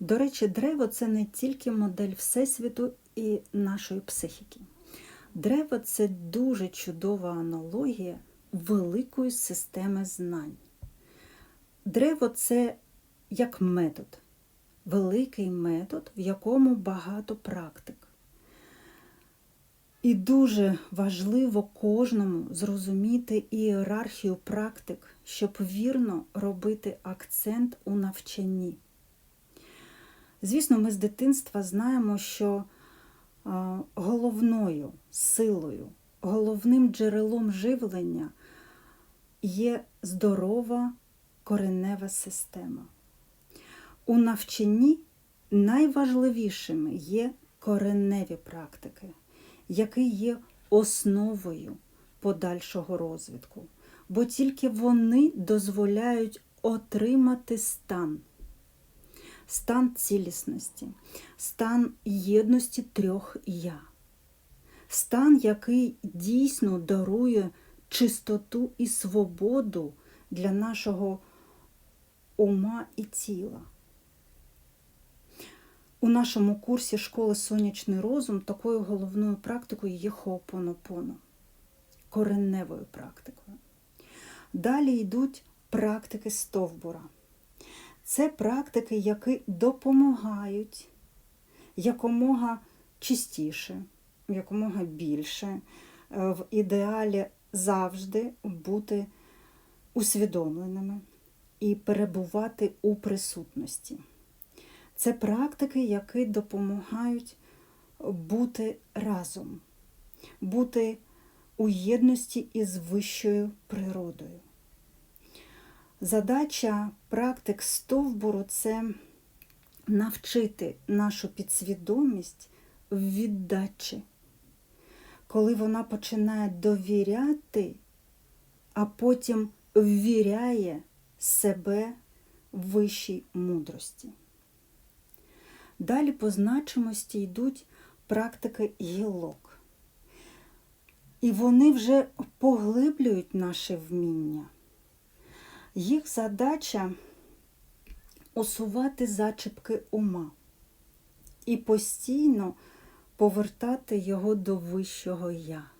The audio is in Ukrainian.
До речі, древо це не тільки модель Всесвіту і нашої психіки. Древо це дуже чудова аналогія великої системи знань. Древо це як метод, великий метод, в якому багато практик. І дуже важливо кожному зрозуміти ієрархію практик, щоб вірно робити акцент у навчанні. Звісно, ми з дитинства знаємо, що головною силою, головним джерелом живлення є здорова коренева система. У навчанні найважливішими є кореневі практики, які є основою подальшого розвитку, бо тільки вони дозволяють отримати стан стан цілісності, стан єдності трьох я, стан, який дійсно дарує чистоту і свободу для нашого ума і тіла. У нашому курсі школи Сонячний розум такою головною практикою є хоопонопоно, кореневою практикою. Далі йдуть практики стовбура. Це практики, які допомагають якомога чистіше, якомога більше, е, в ідеалі завжди бути усвідомленими і перебувати у присутності. Це практики, які допомагають бути разом, бути у єдності із вищою природою. Задача практик стовбуру це навчити нашу підсвідомість в віддачі, коли вона починає довіряти, а потім ввіряє себе в вищій мудрості. Далі по значимості йдуть практики гілок. І вони вже поглиблюють наше вміння. Їх задача усувати зачіпки ума і постійно повертати його до вищого я.